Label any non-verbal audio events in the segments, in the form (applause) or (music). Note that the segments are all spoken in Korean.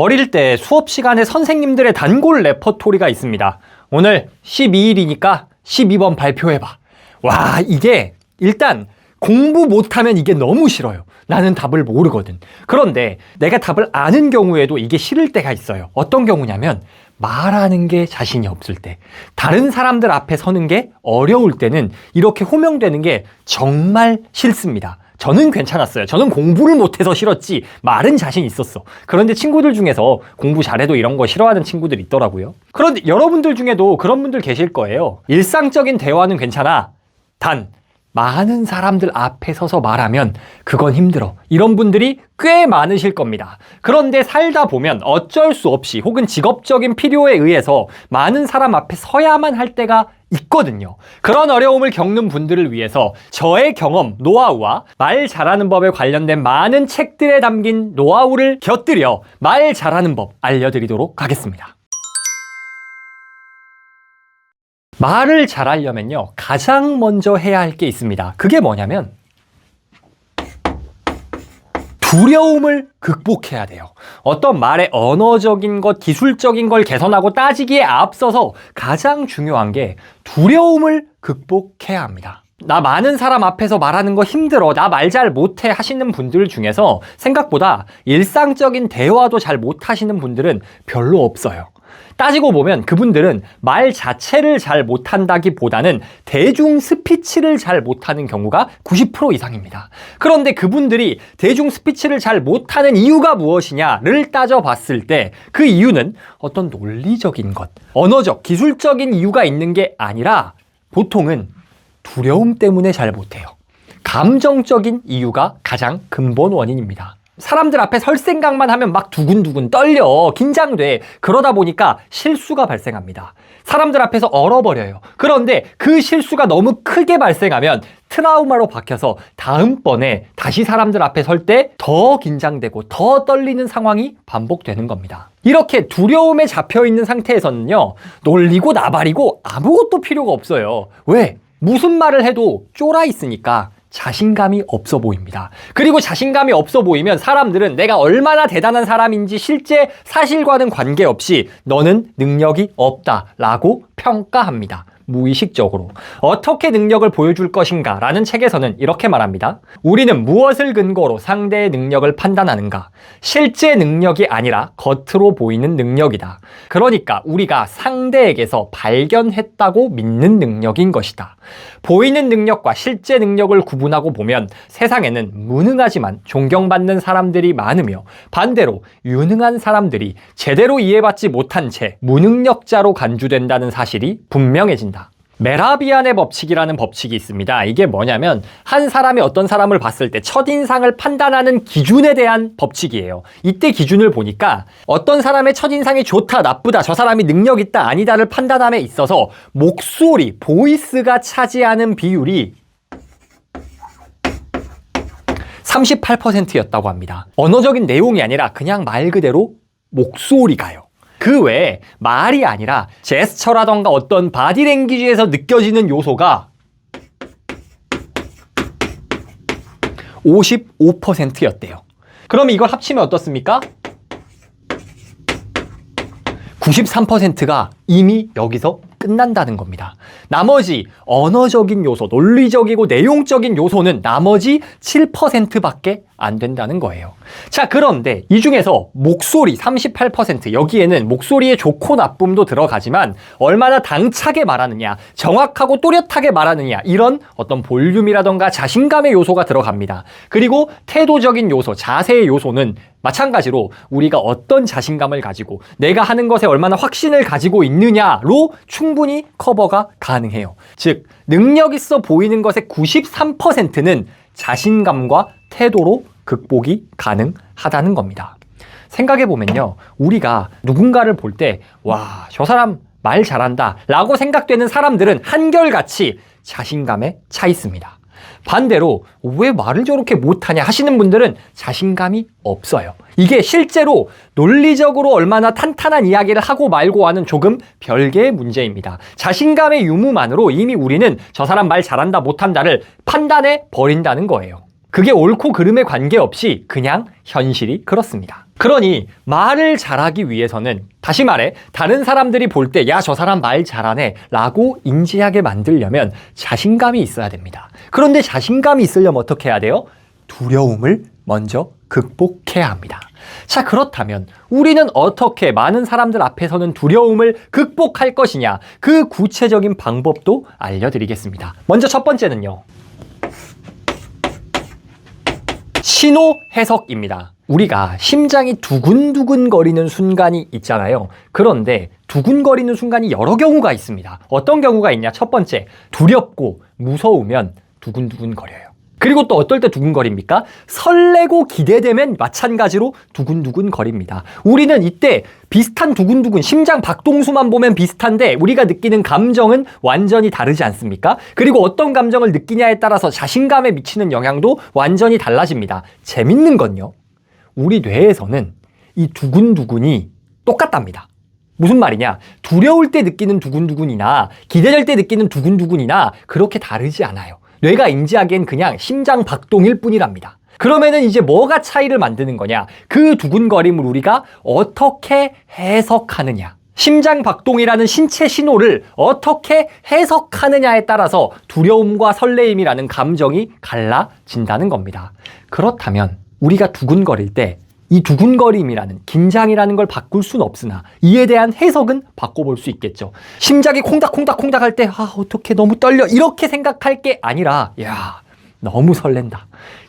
어릴 때 수업 시간에 선생님들의 단골 레퍼토리가 있습니다. 오늘 12일이니까 12번 발표해봐. 와, 이게 일단 공부 못하면 이게 너무 싫어요. 나는 답을 모르거든. 그런데 내가 답을 아는 경우에도 이게 싫을 때가 있어요. 어떤 경우냐면 말하는 게 자신이 없을 때, 다른 사람들 앞에 서는 게 어려울 때는 이렇게 호명되는 게 정말 싫습니다. 저는 괜찮았어요. 저는 공부를 못해서 싫었지 말은 자신 있었어. 그런데 친구들 중에서 공부 잘해도 이런 거 싫어하는 친구들 있더라고요. 그런데 여러분들 중에도 그런 분들 계실 거예요. 일상적인 대화는 괜찮아. 단 많은 사람들 앞에 서서 말하면 그건 힘들어. 이런 분들이 꽤 많으실 겁니다. 그런데 살다 보면 어쩔 수 없이 혹은 직업적인 필요에 의해서 많은 사람 앞에 서야만 할 때가 있거든요. 그런 어려움을 겪는 분들을 위해서 저의 경험, 노하우와 말 잘하는 법에 관련된 많은 책들에 담긴 노하우를 곁들여 말 잘하는 법 알려드리도록 하겠습니다. 말을 잘하려면요, 가장 먼저 해야 할 게 있습니다. 그게 뭐냐면, 두려움을 극복해야 돼요. 어떤 말의 언어적인 것, 기술적인 걸 개선하고 따지기에 앞서서 가장 중요한 게 두려움을 극복해야 합니다. 나 많은 사람 앞에서 말하는 거 힘들어. 나 말 잘 못해 하시는 분들 중에서 생각보다 일상적인 대화도 잘 못하시는 분들은 별로 없어요. 따지고 보면 그분들은 말 자체를 잘 못한다기 보다는 대중 스피치를 잘 못하는 경우가 90% 이상입니다. 그런데 그분들이 대중 스피치를 잘 못하는 이유가 무엇이냐를 따져봤을 때 그 이유는 어떤 논리적인 것, 언어적, 기술적인 이유가 있는 게 아니라 보통은 두려움 때문에 잘 못해요. 감정적인 이유가 가장 근본 원인입니다. 사람들 앞에 설 생각만 하면 막 두근두근 떨려, 긴장돼. 그러다 보니까 실수가 발생합니다. 사람들 앞에서 얼어버려요. 그런데 그 실수가 너무 크게 발생하면 트라우마로 박혀서 다음번에 다시 사람들 앞에 설 때 더 긴장되고 더 떨리는 상황이 반복되는 겁니다. 이렇게 두려움에 잡혀 있는 상태에서는요, 놀리고 나발이고 아무것도 필요가 없어요. 왜? 무슨 말을 해도 쫄아 있으니까 자신감이 없어 보입니다. 그리고 자신감이 없어 보이면 사람들은 내가 얼마나 대단한 사람인지 실제 사실과는 관계없이 너는 능력이 없다 라고 평가합니다. 무의식적으로. 어떻게 능력을 보여줄 것인가 라는 책에서는 이렇게 말합니다. 우리는 무엇을 근거로 상대의 능력을 판단하는가? 실제 능력이 아니라 겉으로 보이는 능력이다. 그러니까 우리가 상대에게서 발견했다고 믿는 능력인 것이다. 보이는 능력과 실제 능력을 구분하고 보면 세상에는 무능하지만 존경받는 사람들이 많으며 반대로 유능한 사람들이 제대로 이해받지 못한 채 무능력자로 간주된다는 사실이 분명해진다. 메라비안의 법칙이라는 법칙이 있습니다. 이게 뭐냐면 한 사람이 어떤 사람을 봤을 때 첫인상을 판단하는 기준에 대한 법칙이에요. 이때 기준을 보니까 어떤 사람의 첫인상이 좋다, 나쁘다, 저 사람이 능력 있다, 아니다를 판단함에 있어서 목소리, 보이스가 차지하는 비율이 38%였다고 합니다. 언어적인 내용이 아니라 그냥 말 그대로 목소리가요. 그 외에 말이 아니라 제스처라던가 어떤 바디랭귀지에서 느껴지는 요소가 55%였대요. 그럼 이걸 합치면 어떻습니까? 93%가 이미 여기서 끝난다는 겁니다. 나머지 언어적인 요소, 논리적이고 내용적인 요소는 나머지 7%밖에 안 된다는 거예요. 자, 그런데 이 중에서 목소리 38% 여기에는 목소리의 좋고 나쁨도 들어가지만 얼마나 당차게 말하느냐, 정확하고 또렷하게 말하느냐 이런 어떤 볼륨이라던가 자신감의 요소가 들어갑니다. 그리고 태도적인 요소, 자세의 요소는 마찬가지로 우리가 어떤 자신감을 가지고 내가 하는 것에 얼마나 확신을 가지고 있느냐로 충분히 커버가 가능해요. 즉, 능력 있어 보이는 것의 93%는 자신감과 태도로 극복이 가능하다는 겁니다. 생각해보면요. 우리가 누군가를 볼 때, 와, 저 사람 말 잘한다. 라고 생각되는 사람들은 한결같이 자신감에 차 있습니다. 반대로 왜 말을 저렇게 못하냐 하시는 분들은 자신감이 없어요. 이게 실제로 논리적으로 얼마나 탄탄한 이야기를 하고 말고와는 조금 별개의 문제입니다. 자신감의 유무만으로 이미 우리는 저 사람 말 잘한다 못한다를 판단해 버린다는 거예요. 그게 옳고 그름에 관계없이 그냥 현실이 그렇습니다. 그러니 말을 잘하기 위해서는 다시 말해 다른 사람들이 볼 때 야 저 사람 말 잘하네 라고 인지하게 만들려면 자신감이 있어야 됩니다. 그런데 자신감이 있으려면 어떻게 해야 돼요? 두려움을 먼저 극복해야 합니다. 자, 그렇다면 우리는 어떻게 많은 사람들 앞에서는 두려움을 극복할 것이냐? 그 구체적인 방법도 알려드리겠습니다. 먼저 첫 번째는요. 신호 해석입니다. 우리가 심장이 두근두근 거리는 순간이 있잖아요. 그런데 두근거리는 순간이 여러 경우가 있습니다. 어떤 경우가 있냐? 첫 번째, 두렵고 무서우면 두근두근 거려요. 그리고 또 어떨 때 두근거립니까? 설레고 기대되면 마찬가지로 두근두근 거립니다. 우리는 이때 비슷한 두근두근, 심장 박동수만 보면 비슷한데 우리가 느끼는 감정은 완전히 다르지 않습니까? 그리고 어떤 감정을 느끼냐에 따라서 자신감에 미치는 영향도 완전히 달라집니다. 재밌는 건요. 우리 뇌에서는 이 두근두근이 똑같답니다. 무슨 말이냐? 두려울 때 느끼는 두근두근이나 기대될 때 느끼는 두근두근이나 그렇게 다르지 않아요. 뇌가 인지하기엔 그냥 심장 박동일 뿐이랍니다. 그러면은 이제 뭐가 차이를 만드는 거냐? 그 두근거림을 우리가 어떻게 해석하느냐? 심장 박동이라는 신체 신호를 어떻게 해석하느냐에 따라서 두려움과 설레임이라는 감정이 갈라진다는 겁니다. 그렇다면 우리가 두근거릴 때 이 두근거림이라는 긴장이라는 걸 바꿀 수는 없으나 이에 대한 해석은 바꿔볼 수 있겠죠. 심장이 콩닥콩닥콩닥 할 때 아 어떻게 너무 떨려 이렇게 생각할 게 아니라 야 너무 설렌다.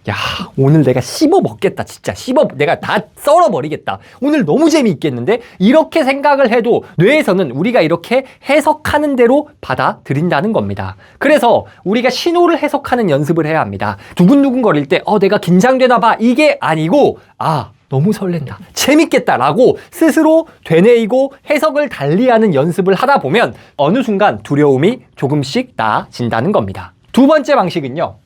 야 오늘 내가 씹어 먹겠다 진짜 씹어 내가 다 썰어 버리겠다. 오늘 너무 재미있겠는데 이렇게 생각을 해도 뇌에서는 우리가 이렇게 해석하는 대로 받아들인다는 겁니다. 그래서 우리가 신호를 해석하는 연습을 해야 합니다. 두근두근 거릴 때 어 내가 긴장되나 봐 이게 아니고 아 너무 설렌다. 재밌겠다라고 스스로 되뇌이고 해석을 달리하는 연습을 하다 보면 어느 순간 두려움이 조금씩 나아진다는 겁니다. 두 번째 방식은요.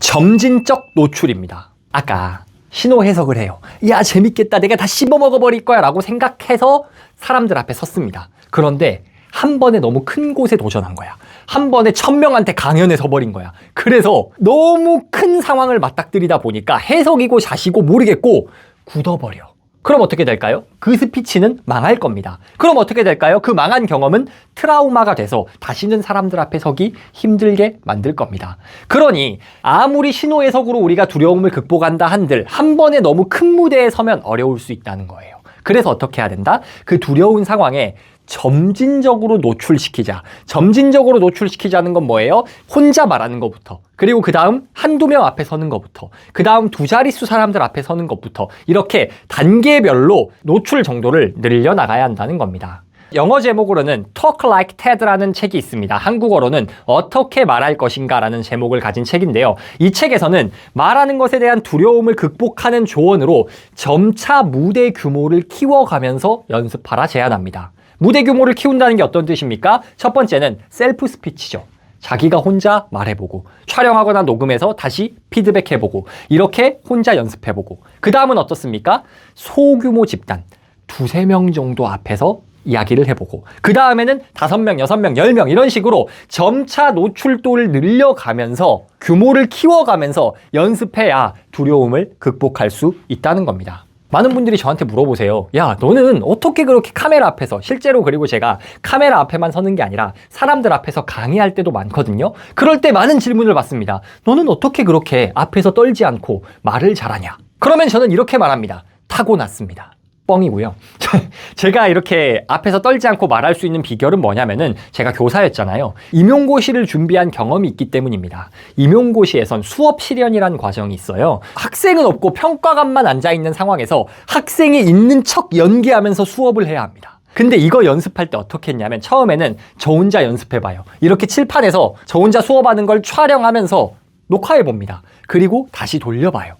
점진적 노출입니다. 아까 신호 해석을 해요. 야, 재밌겠다. 내가 다 씹어 먹어버릴 거야. 라고 생각해서 사람들 앞에 섰습니다. 그런데 한 번에 너무 큰 곳에 도전한 거야. 한 번에 천 명한테 강연에 서버린 거야. 그래서 너무 큰 상황을 맞닥뜨리다 보니까 해석이고 자시고 모르겠고 굳어버려. 그럼 어떻게 될까요? 그 스피치는 망할 겁니다. 그럼 어떻게 될까요? 그 망한 경험은 트라우마가 돼서 다시는 사람들 앞에 서기 힘들게 만들 겁니다. 그러니 아무리 신호 해석으로 우리가 두려움을 극복한다 한들 한 번에 너무 큰 무대에 서면 어려울 수 있다는 거예요. 그래서 어떻게 해야 된다? 그 두려운 상황에 점진적으로 노출시키자. 점진적으로 노출시키자는 건 뭐예요? 혼자 말하는 것부터. 그리고 그 다음 한두 명 앞에 서는 것부터. 그 다음 두 자릿수 사람들 앞에 서는 것부터. 이렇게 단계별로 노출 정도를 늘려나가야 한다는 겁니다. 영어 제목으로는 Talk Like Ted라는 책이 있습니다. 한국어로는 어떻게 말할 것인가라는 제목을 가진 책인데요. 이 책에서는 말하는 것에 대한 두려움을 극복하는 조언으로 점차 무대 규모를 키워가면서 연습하라 제안합니다. 무대 규모를 키운다는 게 어떤 뜻입니까? 첫 번째는 셀프 스피치죠. 자기가 혼자 말해보고 촬영하거나 녹음해서 다시 피드백해보고 이렇게 혼자 연습해보고 그 다음은 어떻습니까? 소규모 집단 두세 명 정도 앞에서 이야기를 해보고 그 다음에는 다섯 명, 여섯 명, 열 명 이런 식으로 점차 노출도를 늘려가면서 규모를 키워가면서 연습해야 두려움을 극복할 수 있다는 겁니다. 많은 분들이 저한테 물어보세요. 야, 너는 어떻게 그렇게 카메라 앞에서, 실제로 그리고 제가 카메라 앞에만 서는 게 아니라 사람들 앞에서 강의할 때도 많거든요. 그럴 때 많은 질문을 받습니다. 너는 어떻게 그렇게 앞에서 떨지 않고 말을 잘하냐? 그러면 저는 이렇게 말합니다. 타고났습니다. 뻥이고요. (laughs) 제가 이렇게 앞에서 떨지 않고 말할 수 있는 비결은 뭐냐면은 제가 교사였잖아요. 임용고시를 준비한 경험이 있기 때문입니다. 임용고시에선 수업 실현이라는 과정이 있어요. 학생은 없고 평가관만 앉아 있는 상황에서 학생이 있는 척 연기하면서 수업을 해야 합니다. 근데 이거 연습할 때 어떻게 했냐면 처음에는 저 혼자 연습해봐요. 이렇게 칠판에서 저 혼자 수업하는 걸 촬영하면서 녹화해 봅니다. 그리고 다시 돌려봐요.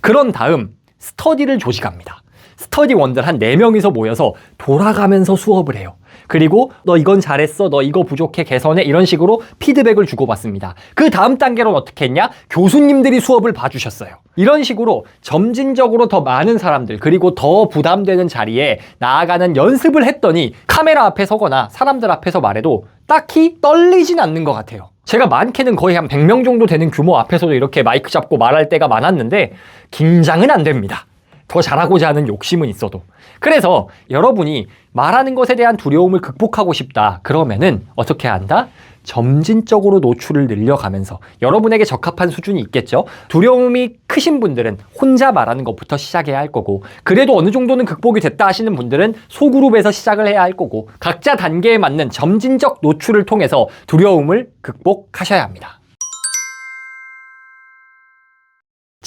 그런 다음 스터디를 조직합니다. 스터디원들 한 4명이서 모여서 돌아가면서 수업을 해요. 그리고 너 이건 잘했어, 너 이거 부족해, 개선해 이런 식으로 피드백을 주고받습니다. 그 다음 단계로는 어떻게 했냐? 교수님들이 수업을 봐주셨어요. 이런 식으로 점진적으로 더 많은 사람들 그리고 더 부담되는 자리에 나아가는 연습을 했더니 카메라 앞에 서거나 사람들 앞에서 말해도 딱히 떨리진 않는 것 같아요. 제가 많게는 거의 한 100명 정도 되는 규모 앞에서도 이렇게 마이크 잡고 말할 때가 많았는데 긴장은 안 됩니다. 더 잘하고자 하는 욕심은 있어도. 그래서 여러분이 말하는 것에 대한 두려움을 극복하고 싶다. 그러면은 어떻게 한다? 점진적으로 노출을 늘려가면서 여러분에게 적합한 수준이 있겠죠. 두려움이 크신 분들은 혼자 말하는 것부터 시작해야 할 거고, 그래도 어느 정도는 극복이 됐다 하시는 분들은 소그룹에서 시작을 해야 할 거고, 각자 단계에 맞는 점진적 노출을 통해서 두려움을 극복하셔야 합니다.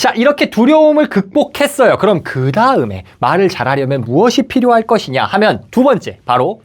자, 이렇게 두려움을 극복했어요. 그럼 그 다음에 말을 잘하려면 무엇이 필요할 것이냐 하면 두 번째, 바로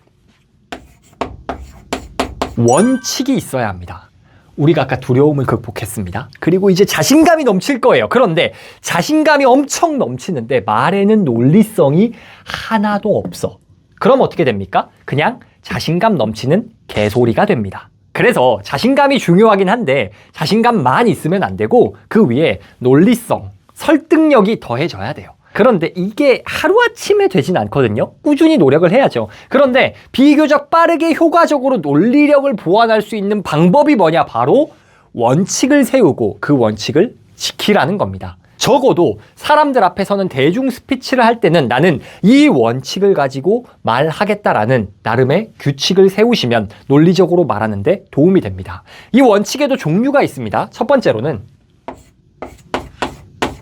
원칙이 있어야 합니다. 우리가 아까 두려움을 극복했습니다. 그리고 이제 자신감이 넘칠 거예요. 그런데 자신감이 엄청 넘치는데 말에는 논리성이 하나도 없어. 그럼 어떻게 됩니까? 그냥 자신감 넘치는 개소리가 됩니다. 그래서 자신감이 중요하긴 한데 자신감만 있으면 안 되고 그 위에 논리성, 설득력이 더해져야 돼요. 그런데 이게 하루아침에 되진 않거든요. 꾸준히 노력을 해야죠. 그런데 비교적 빠르게 효과적으로 논리력을 보완할 수 있는 방법이 뭐냐? 바로 원칙을 세우고 그 원칙을 지키라는 겁니다. 적어도 사람들 앞에서는 대중 스피치를 할 때는 나는 이 원칙을 가지고 말하겠다라는 나름의 규칙을 세우시면 논리적으로 말하는데 도움이 됩니다. 이 원칙에도 종류가 있습니다. 첫 번째로는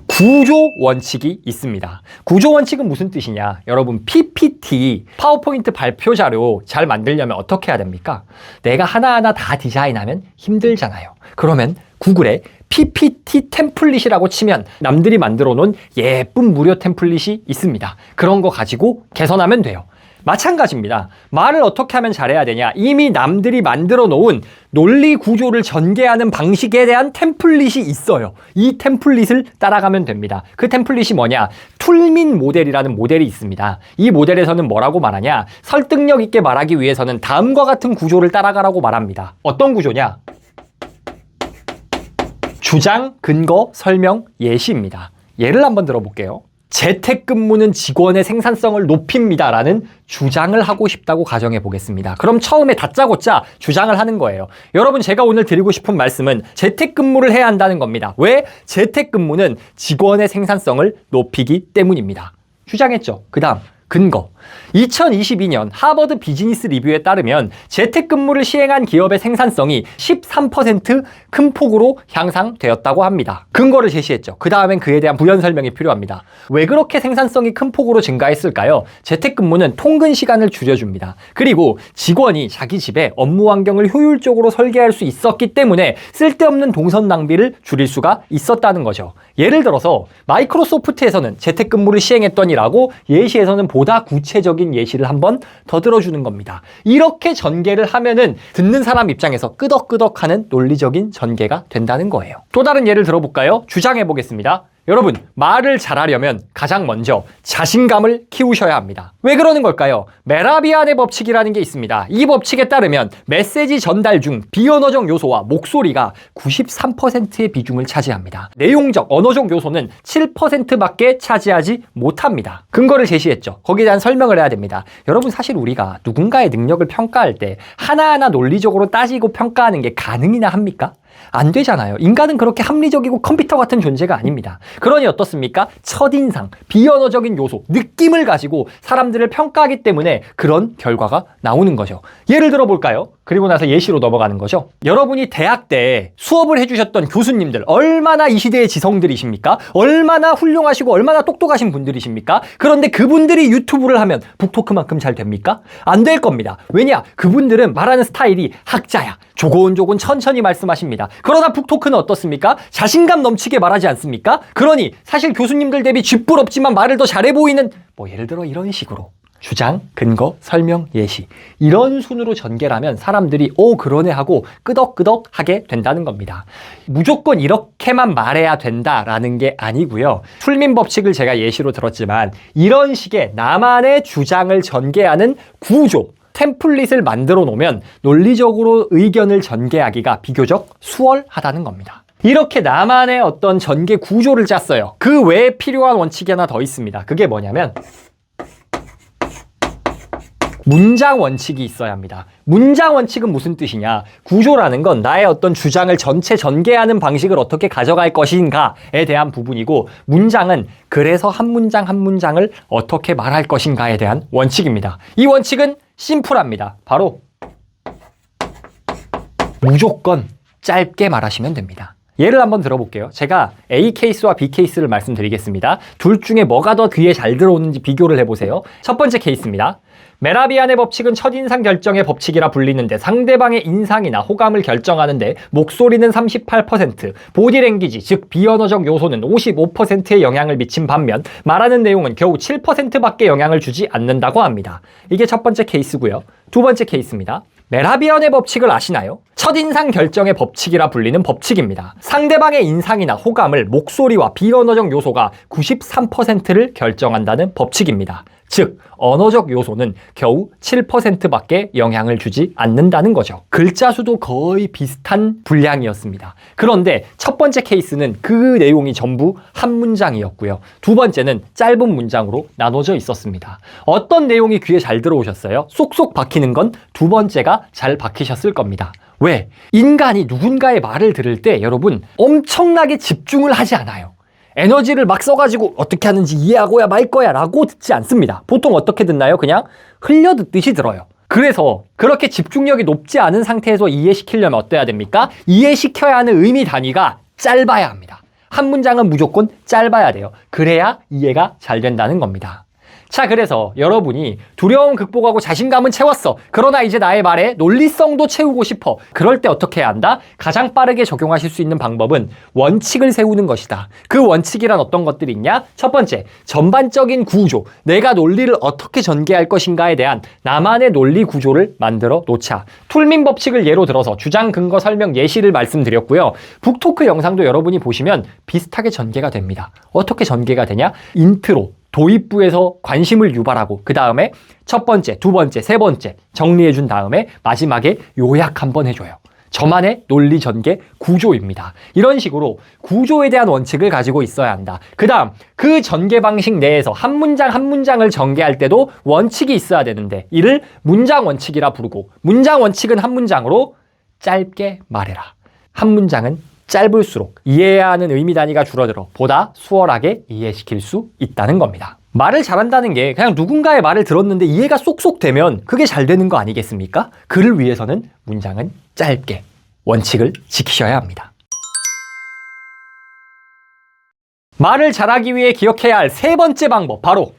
구조 원칙이 있습니다. 구조 원칙은 무슨 뜻이냐? 여러분, PPT, 파워포인트 발표 자료 잘 만들려면 어떻게 해야 됩니까? 내가 하나하나 다 디자인하면 힘들잖아요. 그러면 구글에 PPT 템플릿이라고 치면 남들이 만들어 놓은 예쁜 무료 템플릿이 있습니다. 그런 거 가지고 개선하면 돼요. 마찬가지입니다. 말을 어떻게 하면 잘해야 되냐? 이미 남들이 만들어 놓은 논리 구조를 전개하는 방식에 대한 템플릿이 있어요. 이 템플릿을 따라가면 됩니다. 그 템플릿이 뭐냐? 툴민 모델이라는 모델이 있습니다. 이 모델에서는 뭐라고 말하냐? 설득력 있게 말하기 위해서는 다음과 같은 구조를 따라가라고 말합니다. 어떤 구조냐? 주장, 근거, 설명, 예시입니다. 예를 한번 들어볼게요. 재택근무는 직원의 생산성을 높입니다 라는 주장을 하고 싶다고 가정해 보겠습니다. 그럼 처음에 다짜고짜 주장을 하는 거예요. 여러분 제가 오늘 드리고 싶은 말씀은 재택근무를 해야 한다는 겁니다. 왜? 재택근무는 직원의 생산성을 높이기 때문입니다. 주장했죠. 그 다음 근거. 2022년 하버드 비즈니스 리뷰에 따르면 재택근무를 시행한 기업의 생산성이 13%큰 폭으로 향상되었다고 합니다. 근거를 제시했죠. 그 다음엔 그에 대한 부연 설명이 필요합니다. 왜 그렇게 생산성이 큰 폭으로 증가했을까요? 재택근무는 통근 시간을 줄여줍니다. 그리고 직원이 자기 집에 업무 환경을 효율적으로 설계할 수 있었기 때문에 쓸데없는 동선 낭비를 줄일 수가 있었다는 거죠. 예를 들어서 마이크로소프트에서는 재택근무를 시행했더니라고 예시에서는 보다 구체적인 예시를 한번 더 들어주는 겁니다. 이렇게 전개를 하면은 듣는 사람 입장에서 끄덕끄덕하는 논리적인 전개가 된다는 거예요. 또 다른 예를 들어볼까요? 주장해 보겠습니다. 여러분, 말을 잘하려면 가장 먼저 자신감을 키우셔야 합니다. 왜 그러는 걸까요? 메라비안의 법칙이라는 게 있습니다. 이 법칙에 따르면 메시지 전달 중 비언어적 요소와 목소리가 93%의 비중을 차지합니다. 내용적, 언어적 요소는 7%밖에 차지하지 못합니다. 근거를 제시했죠. 거기에 대한 설명을 해야 됩니다. 여러분, 사실 우리가 누군가의 능력을 평가할 때 하나하나 논리적으로 따지고 평가하는 게 가능이나 합니까? 안 되잖아요. 인간은 그렇게 합리적이고 컴퓨터 같은 존재가 아닙니다. 그러니 어떻습니까? 첫인상, 비언어적인 요소, 느낌을 가지고 사람들을 평가하기 때문에 그런 결과가 나오는 거죠. 예를 들어 볼까요? 그리고 나서 예시로 넘어가는 거죠. 여러분이 대학 때 수업을 해주셨던 교수님들 얼마나 이 시대의 지성들이십니까? 얼마나 훌륭하시고 얼마나 똑똑하신 분들이십니까? 그런데 그분들이 유튜브를 하면 북토크만큼 잘 됩니까? 안 될 겁니다. 왜냐? 그분들은 말하는 스타일이 학자야. 조곤조곤 천천히 말씀하십니다. 그러나 북토크는 어떻습니까? 자신감 넘치게 말하지 않습니까? 그러니 사실 교수님들 대비 쥐뿔없지만 말을 더 잘해 보이는 뭐 예를 들어 이런 식으로 주장, 근거, 설명, 예시 이런 순으로 전개라면 사람들이 오 그러네 하고 끄덕끄덕 하게 된다는 겁니다. 무조건 이렇게만 말해야 된다라는 게 아니고요. 풀민 법칙을 제가 예시로 들었지만 이런 식의 나만의 주장을 전개하는 구조 템플릿을 만들어 놓으면 논리적으로 의견을 전개하기가 비교적 수월하다는 겁니다. 이렇게 나만의 어떤 전개 구조를 짰어요. 그 외에 필요한 원칙이 하나 더 있습니다. 그게 뭐냐면 문장 원칙이 있어야 합니다. 문장 원칙은 무슨 뜻이냐? 구조라는 건 나의 어떤 주장을 전체 전개하는 방식을 어떻게 가져갈 것인가에 대한 부분이고 문장은 그래서 한 문장 한 문장을 어떻게 말할 것인가에 대한 원칙입니다. 이 원칙은 심플합니다. 바로 무조건 짧게 말하시면 됩니다. 예를 한번 들어볼게요. 제가 A 케이스와 B 케이스를 말씀드리겠습니다. 둘 중에 뭐가 더 귀에 잘 들어오는지 비교를 해보세요. 첫 번째 케이스입니다. 메라비안의 법칙은 첫인상 결정의 법칙이라 불리는데 상대방의 인상이나 호감을 결정하는데 목소리는 38%, 보디랭귀지 즉 비언어적 요소는 55%의 영향을 미친 반면 말하는 내용은 겨우 7%밖에 영향을 주지 않는다고 합니다. 이게 첫 번째 케이스고요. 두 번째 케이스입니다. 메라비언의 법칙을 아시나요? 첫인상 결정의 법칙이라 불리는 법칙입니다. 상대방의 인상이나 호감을 목소리와 비언어적 요소가 93%를 결정한다는 법칙입니다. 즉, 언어적 요소는 겨우 7%밖에 영향을 주지 않는다는 거죠. 글자 수도 거의 비슷한 분량이었습니다. 그런데 첫 번째 케이스는 그 내용이 전부 한 문장이었고요. 두 번째는 짧은 문장으로 나눠져 있었습니다. 어떤 내용이 귀에 잘 들어오셨어요? 쏙쏙 박히는 건 두 번째가 잘 박히셨을 겁니다. 왜? 인간이 누군가의 말을 들을 때 여러분 엄청나게 집중을 하지 않아요. 에너지를 막 써가지고 어떻게 하는지 이해하고야 말 거야 라고 듣지 않습니다. 보통 어떻게 듣나요? 그냥 흘려 듣듯이 들어요. 그래서 그렇게 집중력이 높지 않은 상태에서 이해시키려면 어때야 됩니까? 이해시켜야 하는 의미 단위가 짧아야 합니다. 한 문장은 무조건 짧아야 돼요. 그래야 이해가 잘 된다는 겁니다. 자, 그래서 여러분이 두려움 극복하고 자신감은 채웠어. 그러나 이제 나의 말에 논리성도 채우고 싶어. 그럴 때 어떻게 해야 한다? 가장 빠르게 적용하실 수 있는 방법은 원칙을 세우는 것이다. 그 원칙이란 어떤 것들이 있냐? 첫 번째, 전반적인 구조. 내가 논리를 어떻게 전개할 것인가에 대한 나만의 논리 구조를 만들어 놓자. 툴민 법칙을 예로 들어서 주장 근거 설명 예시를 말씀드렸고요. 북토크 영상도 여러분이 보시면 비슷하게 전개가 됩니다. 어떻게 전개가 되냐? 인트로, 도입부에서 관심을 유발하고 그 다음에 첫 번째, 두 번째, 세 번째 정리해 준 다음에 마지막에 요약 한번 해줘요. 저만의 논리 전개 구조입니다. 이런 식으로 구조에 대한 원칙을 가지고 있어야 한다. 그 다음, 그 전개 방식 내에서 한 문장 한 문장을 전개할 때도 원칙이 있어야 되는데, 이를 문장 원칙이라 부르고, 문장 원칙은 한 문장으로 짧게 말해라. 한 문장은 짧을수록 이해해야 하는 의미 단위가 줄어들어 보다 수월하게 이해시킬 수 있다는 겁니다. 말을 잘한다는 게 그냥 누군가의 말을 들었는데 이해가 쏙쏙 되면 그게 잘 되는 거 아니겠습니까? 그를 위해서는 문장은 짧게 원칙을 지키셔야 합니다. 말을 잘하기 위해 기억해야 할 세 번째 방법 바로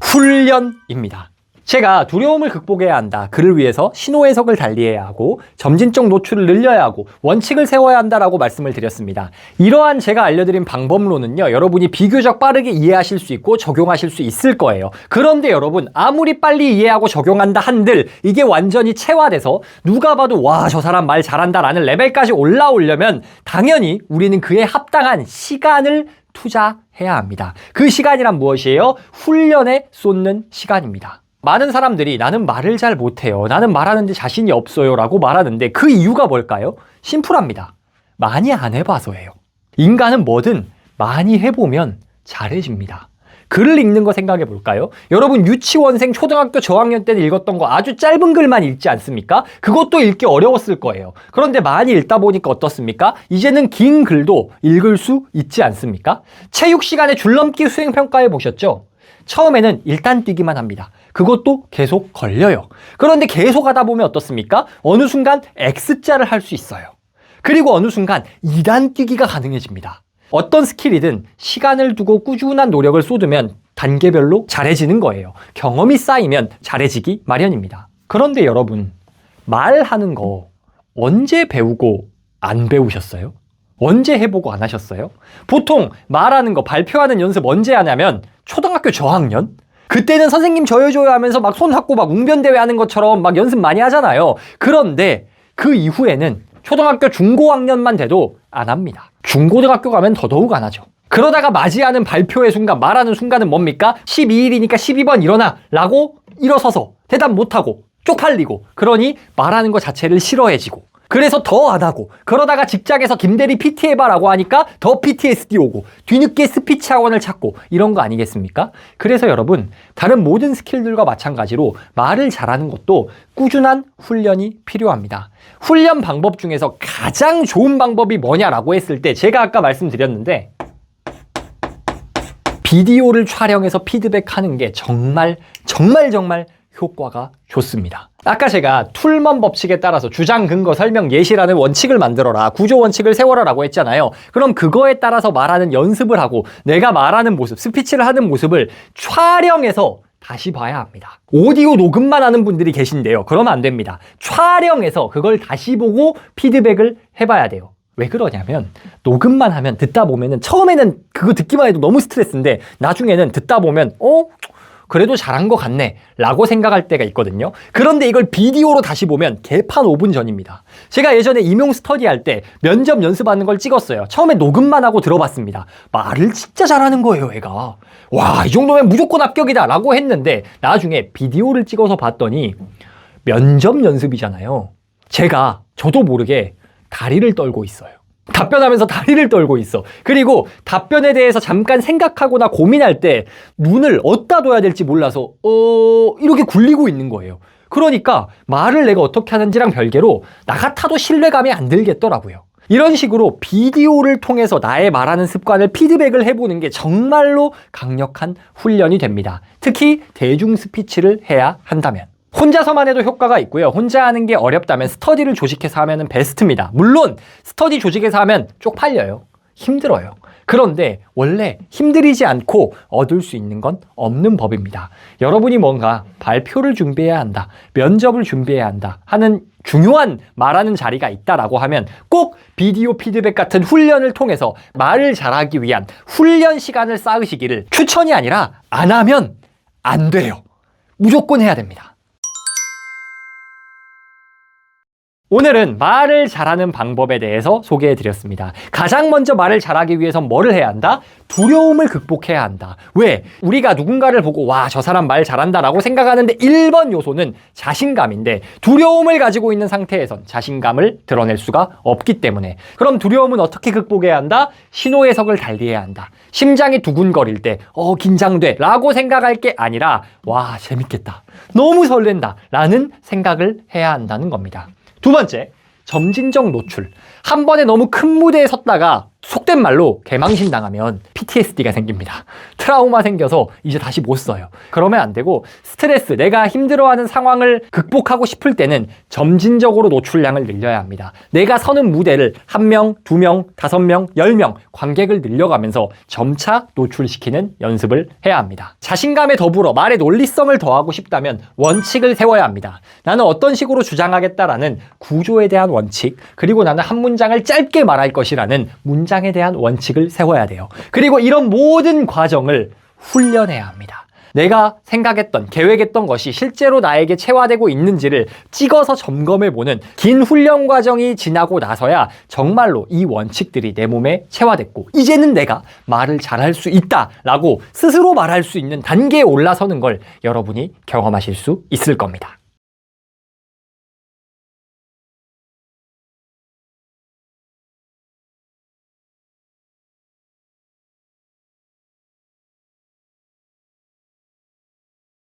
훈련입니다. 제가 두려움을 극복해야 한다. 그를 위해서 신호 해석을 달리해야 하고 점진적 노출을 늘려야 하고 원칙을 세워야 한다라고 말씀을 드렸습니다. 이러한 제가 알려드린 방법론은요. 여러분이 비교적 빠르게 이해하실 수 있고 적용하실 수 있을 거예요. 그런데 여러분 아무리 빨리 이해하고 적용한다 한들 이게 완전히 체화돼서 누가 봐도 와 저 사람 말 잘한다라는 레벨까지 올라오려면 당연히 우리는 그에 합당한 시간을 투자해야 합니다. 그 시간이란 무엇이에요? 훈련에 쏟는 시간입니다. 많은 사람들이 나는 말을 잘 못해요. 나는 말하는데 자신이 없어요. 라고 말하는데 그 이유가 뭘까요? 심플합니다. 많이 안 해봐서예요. 인간은 뭐든 많이 해보면 잘해집니다. 글을 읽는 거 생각해 볼까요? 여러분 유치원생 초등학교 저학년 때는 읽었던 거 아주 짧은 글만 읽지 않습니까? 그것도 읽기 어려웠을 거예요. 그런데 많이 읽다 보니까 어떻습니까? 이제는 긴 글도 읽을 수 있지 않습니까? 체육 시간에 줄넘기 수행 평가해 보셨죠? 처음에는 일단 뛰기만 합니다. 그것도 계속 걸려요. 그런데 계속 하다 보면 어떻습니까? 어느 순간 X자를 할 수 있어요. 그리고 어느 순간 2단 뛰기가 가능해집니다. 어떤 스킬이든 시간을 두고 꾸준한 노력을 쏟으면 단계별로 잘해지는 거예요. 경험이 쌓이면 잘해지기 마련입니다. 그런데 여러분, 말하는 거 언제 배우고 안 배우셨어요? 언제 해보고 안 하셨어요? 보통 말하는 거, 발표하는 연습 언제 하냐면 초등학교 저학년? 그때는 선생님 저요 저요 하면서 막손 확고 막 웅변대회 하는 것처럼 막 연습 많이 하잖아요. 그런데 그 이후에는 초등학교 중고학년만 돼도 안 합니다. 중고등학교 가면 더더욱 안 하죠. 그러다가 맞이하는 발표의 순간, 말하는 순간은 뭡니까? 12일이니까 12번 일어나! 라고 일어서서 대답 못하고 쪽팔리고 그러니 말하는 것 자체를 싫어해지고 그래서 더 안 하고 그러다가 직장에서 김대리 PT 해봐라고 하니까 더 PTSD 오고 뒤늦게 스피치 학원을 찾고 이런 거 아니겠습니까? 그래서 여러분 다른 모든 스킬들과 마찬가지로 말을 잘하는 것도 꾸준한 훈련이 필요합니다. 훈련 방법 중에서 가장 좋은 방법이 뭐냐라고 했을 때 제가 아까 말씀드렸는데 비디오를 촬영해서 피드백하는 게 정말 정말 정말 효과가 좋습니다. 아까 제가 툴먼 법칙에 따라서 주장 근거 설명 예시라는 원칙을 만들어라 구조 원칙을 세워라라고 했잖아요. 그럼 그거에 따라서 말하는 연습을 하고 내가 말하는 모습, 스피치를 하는 모습을 촬영해서 다시 봐야 합니다. 오디오 녹음만 하는 분들이 계신데요. 그러면 안 됩니다. 촬영해서 그걸 다시 보고 피드백을 해봐야 돼요. 왜 그러냐면 녹음만 하면 듣다 보면은 처음에는 그거 듣기만 해도 너무 스트레스인데 나중에는 듣다 보면 어 그래도 잘한 것 같네 라고 생각할 때가 있거든요. 그런데 이걸 비디오로 다시 보면 개판 5분 전입니다. 제가 예전에 임용 스터디 할 때 면접 연습하는 걸 찍었어요. 처음에 녹음만 하고 들어봤습니다. 말을 진짜 잘하는 거예요 얘가. 와 이 정도면 무조건 합격이다 라고 했는데 나중에 비디오를 찍어서 봤더니 면접 연습이잖아요. 제가 저도 모르게 다리를 떨고 있어요. 답변하면서 다리를 떨고 있어. 그리고 답변에 대해서 잠깐 생각하거나 고민할 때 눈을 어디다 둬야 될지 몰라서 어 이렇게 굴리고 있는 거예요. 그러니까 말을 내가 어떻게 하는지랑 별개로 나 같아도 신뢰감이 안 들겠더라고요. 이런 식으로 비디오를 통해서 나의 말하는 습관을 피드백을 해보는 게 정말로 강력한 훈련이 됩니다. 특히 대중 스피치를 해야 한다면. 혼자서만 해도 효과가 있고요. 혼자 하는 게 어렵다면 스터디를 조직해서 하면 베스트입니다. 물론 스터디 조직해서 하면 쪽팔려요. 힘들어요. 그런데 원래 힘들이지 않고 얻을 수 있는 건 없는 법입니다. 여러분이 뭔가 발표를 준비해야 한다, 면접을 준비해야 한다 하는 중요한 말하는 자리가 있다라고 하면 꼭 비디오 피드백 같은 훈련을 통해서 말을 잘하기 위한 훈련 시간을 쌓으시기를 추천이 아니라 안 하면 안 돼요. 무조건 해야 됩니다. 오늘은 말을 잘하는 방법에 대해서 소개해 드렸습니다. 가장 먼저 말을 잘하기 위해선 뭐를 해야 한다? 두려움을 극복해야 한다. 왜? 우리가 누군가를 보고 와, 저 사람 말 잘한다 라고 생각하는데 1번 요소는 자신감인데 두려움을 가지고 있는 상태에선 자신감을 드러낼 수가 없기 때문에 그럼 두려움은 어떻게 극복해야 한다? 신호 해석을 달리해야 한다. 심장이 두근거릴 때, 어, 긴장돼. 라고 생각할 게 아니라, 와, 재밌겠다. 너무 설렌다. 라는 생각을 해야 한다는 겁니다. 두 번째, 점진적 노출. 한 번에 너무 큰 무대에 섰다가 속된 말로 개망신 당하면 PTSD가 생깁니다. 트라우마 생겨서 이제 다시 못 써요. 그러면 안 되고 스트레스, 내가 힘들어하는 상황을 극복하고 싶을 때는 점진적으로 노출량을 늘려야 합니다. 내가 서는 무대를 한 명, 두 명, 다섯 명, 열 명 관객을 늘려가면서 점차 노출시키는 연습을 해야 합니다. 자신감에 더불어 말의 논리성을 더하고 싶다면 원칙을 세워야 합니다. 나는 어떤 식으로 주장하겠다라는 구조에 대한 원칙, 그리고 나는 한 문장을 짧게 말할 것이라는 문 장에 대한 원칙을 세워야 돼요. 그리고 이런 모든 과정을 훈련해야 합니다. 내가 생각했던, 계획했던 것이 실제로 나에게 체화되고 있는지를 찍어서 점검해 보는 긴 훈련 과정이 지나고 나서야 정말로 이 원칙들이 내 몸에 체화됐고, 이제는 내가 말을 잘할 수 있다 라고 스스로 말할 수 있는 단계에 올라서는 걸 여러분이 경험하실 수 있을 겁니다.